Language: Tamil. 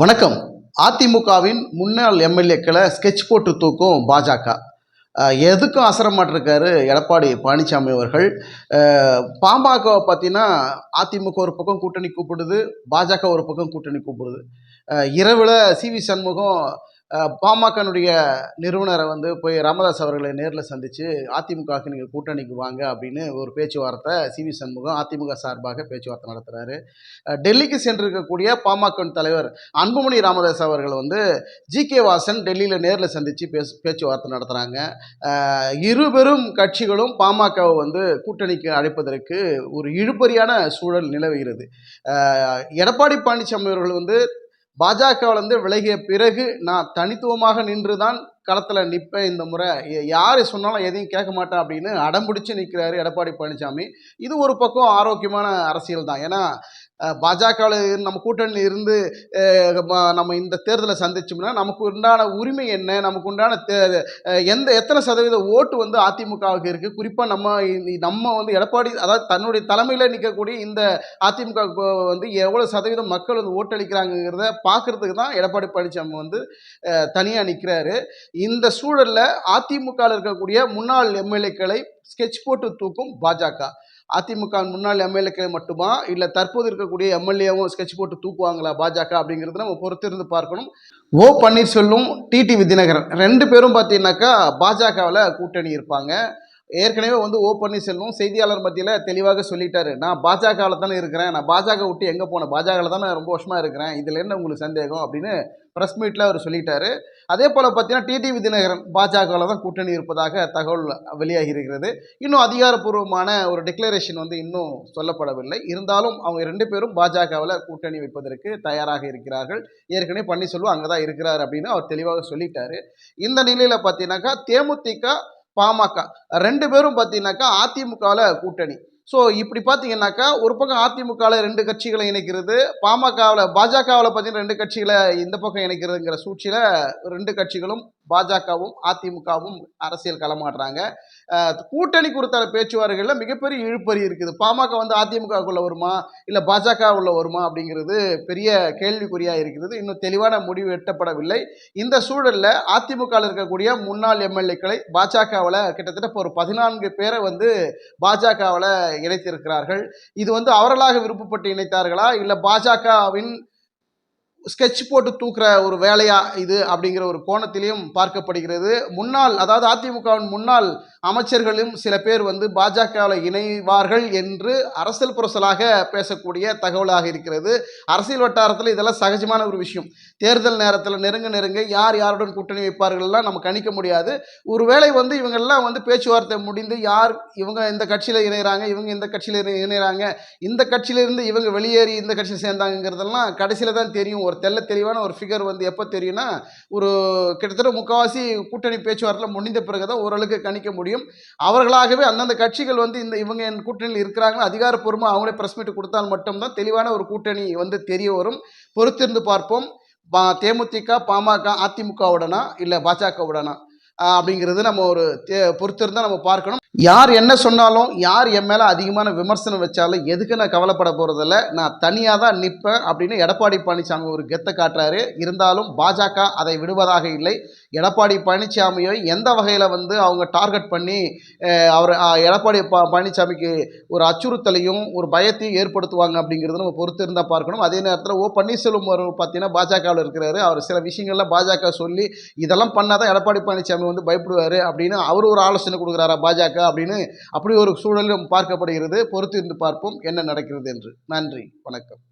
வணக்கம். அதிமுகவின் முன்னாள் எம்எல்ஏக்களை ஸ்கெட்ச் போட்டு தூக்கும் பாஜக. எதுக்கும் அசரமாட்டிருக்காரு எடப்பாடி பழனிசாமி அவர்கள். பாம்பாக்காவை பாமகவை பார்த்தீங்கன்னா அதிமுக ஒரு பக்கம் கூட்டணி கூப்பிடுது பாஜக ஒரு பக்கம் கூட்டணி கூப்பிடுது. இரவில் சி வி சண்முகம் பாமகனுடைய நிறுவனரை வந்து போய் ராமதாஸ் அவர்களை நேரில் சந்தித்து அதிமுகவுக்கு நீங்கள் கூட்டணிக்கு வாங்க அப்படின்னு ஒரு பேச்சுவார்த்தை சி. வி. சண்முகம் அதிமுக சார்பாக பேச்சுவார்த்தை நடத்துகிறாரு டெல்லிக்கு சென்றிருக்கக்கூடிய பாமக தலைவர் அன்புமணி ராமதாஸ் அவர்கள் வந்து ஜி. கே. வாசன் டெல்லியில் நேரில் சந்தித்து பேசு பேச்சுவார்த்தை நடத்துகிறாங்க இருபெரும் கட்சிகளும் பாமகவை வந்து கூட்டணிக்கு அழைப்பதற்கு ஒரு இழுபறியான சூழல் நிலவுகிறது. எடப்பாடி பழனிசாமி அவர்கள் வந்து பாஜகவிலேருந்து விலகிய பிறகு நான் தனித்துவமாக நின்று தான் களத்தில் நிற்பேன் இந்த முறை. யார் சொன்னாலும் எதையும் கேட்க மாட்டேன் அப்படின்னு அடம்பிடிச்சு நிற்கிறாரு எடப்பாடி பழனிசாமி. இது ஒரு பக்கம் ஆரோக்கியமான அரசியல் தான். ஏன்னா பாஜகவில் நம்ம கூட்டணியில் இருந்து நம்ம இந்த தேர்தலை சந்திச்சோம்னா நமக்கு உண்டான உரிமை என்ன? நமக்கு உண்டான தே எந்த எத்தனை சதவீத ஓட்டு வந்து அதிமுகவுக்கு இருக்குது குறிப்பாக நம்ம நம்ம வந்து எடப்பாடி அதாவது தன்னுடைய தலைமையில் நிற்கக்கூடிய இந்த அதிமுக வந்து எவ்வளோ சதவீதம் மக்கள் வந்து ஓட்டளிக்கிறாங்கிறத பார்க்கறதுக்கு தான் எடப்பாடி பழனிசாமி வந்து தனியாக நிற்கிறாரு இந்த சூழலில் அதிமுகவில் இருக்கக்கூடிய முன்னாள் எம்எல்ஏக்களை ஸ்கெட்ச் போட்டு தூக்கும் பாஜக. அதிமுக முன்னாள் எம்எல்ஏக்கள் மட்டுமா? இல்லை தற்போது இருக்கக்கூடிய எம்எல்ஏவும் ஸ்கெட்ச் போட்டு தூக்குவாங்களா பாஜக அப்படிங்கிறது நம்ம பொறுத்திருந்து பார்க்கணும். ஓ பன்னீர்செல்வம் டிடி விதிநகரன் ரெண்டு பேரும் பார்த்தீங்கன்னாக்கா பாஜகவில் கூட்டணி இருப்பாங்க. ஏற்கனவே வந்து ஓ பன்னீர்செல்வம் செய்தியாளர் மத்தியில் தெளிவாக சொல்லிட்டாரு. நான் பாஜகவில் தானே இருக்கிறேன். நான் பாஜக விட்டு எங்கே போனேன்? பாஜகவில் தானே ரொம்ப வருஷமாக இருக்கிறேன். இதில் என்ன உங்களுக்கு சந்தேகம்? அப்படின்னு ப்ரெஸ் மீட்டில் அவர் சொல்லிட்டாரு. அதே போல் பார்த்தீங்கன்னா டிடிவி தினகரன் பாஜகவில் தான் கூட்டணி இருப்பதாக தகவல் வெளியாகி இருக்கிறது. இன்னும் அதிகாரப்பூர்வமான ஒரு டிக்ளரேஷன் வந்து இன்னும் சொல்லப்படவில்லை. இருந்தாலும் அவங்க ரெண்டு பேரும் பாஜகவில் கூட்டணி வைப்பதற்கு தயாராக இருக்கிறார்கள். ஏற்கனவே பன்னீர்செல்வம் அங்கே தான் இருக்கிறார் அப்படின்னு அவர் தெளிவாக சொல்லிட்டாரு. இந்த நிலையில் பார்த்தீங்கன்னாக்கா தேமுதிக பாமக. ரெண்டு பேரும் பார்த்தீங்கன்னாக்கா அதிமுகவில் கூட்டணி. ஸோ இப்படி பார்த்தீங்கன்னாக்கா ஒரு பக்கம் அதிமுகவில் ரெண்டு கட்சிகளை இணைக்கிறது பாமகவில் பாஜகவில் பார்த்தீங்கன்னா ரெண்டு கட்சிகளை இந்த பக்கம் இணைக்கிறதுங்கிற சூழ்ச்சியில் ரெண்டு கட்சிகளும் பாஜகவும் அதிமுகவும் அரசியல் களமாடுறாங்க. கூட்டணி குறித்த பேச்சுவார்த்தைகளில் மிகப்பெரிய இழுப்பறி இருக்குது. பாமக வந்து அதிமுகவுக்குள்ள வருமா? இல்லை பாஜக உள்ள வருமா? அப்படிங்கிறது பெரிய கேள்விக்குறியாக இருக்கிறது இன்னும் தெளிவான முடிவு எட்டப்படவில்லை. இந்த சூழலில் அதிமுகவில் இருக்கக்கூடிய முன்னாள் எம்எல்ஏக்களை பாஜகவில் கிட்டத்தட்ட இப்போ ஒரு பதினான்கு பேரை வந்து பாஜகவில் இணைத்திருக்கிறார்கள். இது வந்து அவர்களாக விருப்பப்பட்டு இணைத்தார்களா? இல்லை பாஜகவின் ஸ்கெட்ச் போட்டு தூக்குற ஒரு வேலையா இது அப்படிங்கிற ஒரு கோணத்திலையும் பார்க்கப்படுகிறது. முன்னாள் அதாவது அதிமுகவின் முன்னாள் அமைச்சர்களும் சில பேர் வந்து பாஜகவில் இணைவார்கள் என்று அரசியல் புரசலாக பேசக்கூடிய தகவலாக இருக்கிறது. அரசியல் வட்டாரத்தில் இதெல்லாம் சகஜமான ஒரு விஷயம். தேர்தல் நேரத்தில் நெருங்க நெருங்க யார் யாருடன் கூட்டணி வைப்பார்கள்லாம் நம்ம கணிக்க முடியாது. ஒருவேளை வந்து இவங்கெல்லாம் வந்து பேச்சுவார்த்தை முடிந்து யார் இவங்க இந்த கட்சியில் இணைகிறாங்க இவங்க இந்த கட்சியில் இணைகிறாங்க இந்த கட்சியிலிருந்து இவங்க வெளியேறி இந்த கட்சியில் சேர்ந்தாங்கிறதெல்லாம் கடைசியில் தான் தெரியும். ஒரு தெள்ள தெளிவான ஒரு ஃபிகர் வந்து எப்போ தெரியும்னா ஒரு கிட்டத்தட்ட முக்கால்வாசி கூட்டணி பேச்சுவார்த்தையில் முடிந்த பிறகு தான் ஓரளவுக்கு கணிக்க முடியும். அவர்களாகவே அந்தந்த கட்சிகள் வந்து இந்த இவங்க என் கூட்டணியில் இருக்கிறாங்கன்னு அதிகாரப்பூர்வமாக அவங்களே ப்ரெஸ் மீட் கொடுத்தால் மட்டும்தான் தெளிவான ஒரு கூட்டணி வந்து தெரிய வரும். பொறுத்திருந்து பார்ப்போம். பா தேமுதிக பாமக அதிமுகவுடனா இல்லை பாஜகவுடனா? அப்படிங்கிறது நம்ம ஒரு தே பொறுத்திருந்தால் நம்ம பார்க்கணும். யார் என்ன சொன்னாலும் யார் என் மேலே அதிகமான விமர்சனம் வச்சாலும் எதுக்கு நான் கவலைப்பட போகிறதில்ல நான் தனியாக தான் நிற்பேன் அப்படின்னு எடப்பாடி பழனிசாமி ஒரு கெத்தை காட்டுறாரு. இருந்தாலும் பாஜக அதை விடுவதாக இல்லை. எடப்பாடி பழனிசாமியை எந்த வகையில் வந்து அவங்க டார்கெட் பண்ணி அவர் எடப்பாடி ப பழனிசாமிக்கு ஒரு அச்சுறுத்தலையும் ஒரு பயத்தையும் ஏற்படுத்துவாங்க அப்படிங்கிறத நம்ம பொறுத்து இருந்தால் பார்க்கணும். அதே நேரத்தில் ஓ பன்னீர்செல்வம் அவர் பார்த்தீங்கன்னா பாஜகவில் இருக்கிறாரு. அவர் சில விஷயங்கள்லாம் பாஜக சொல்லி இதெல்லாம் பண்ணாதான் எடப்பாடி பழனிசாமி வந்து பயப்படுவார் அப்படின்னு அவர் ஒரு ஆலோசனை கொடுக்குறாரா பாஜக அப்படின்னு அப்படி ஒரு சூழலும் பார்க்கப்படுகிறது. பொறுத்து இருந்து பார்ப்போம் என்ன நடக்கிறது என்று. நன்றி. வணக்கம்.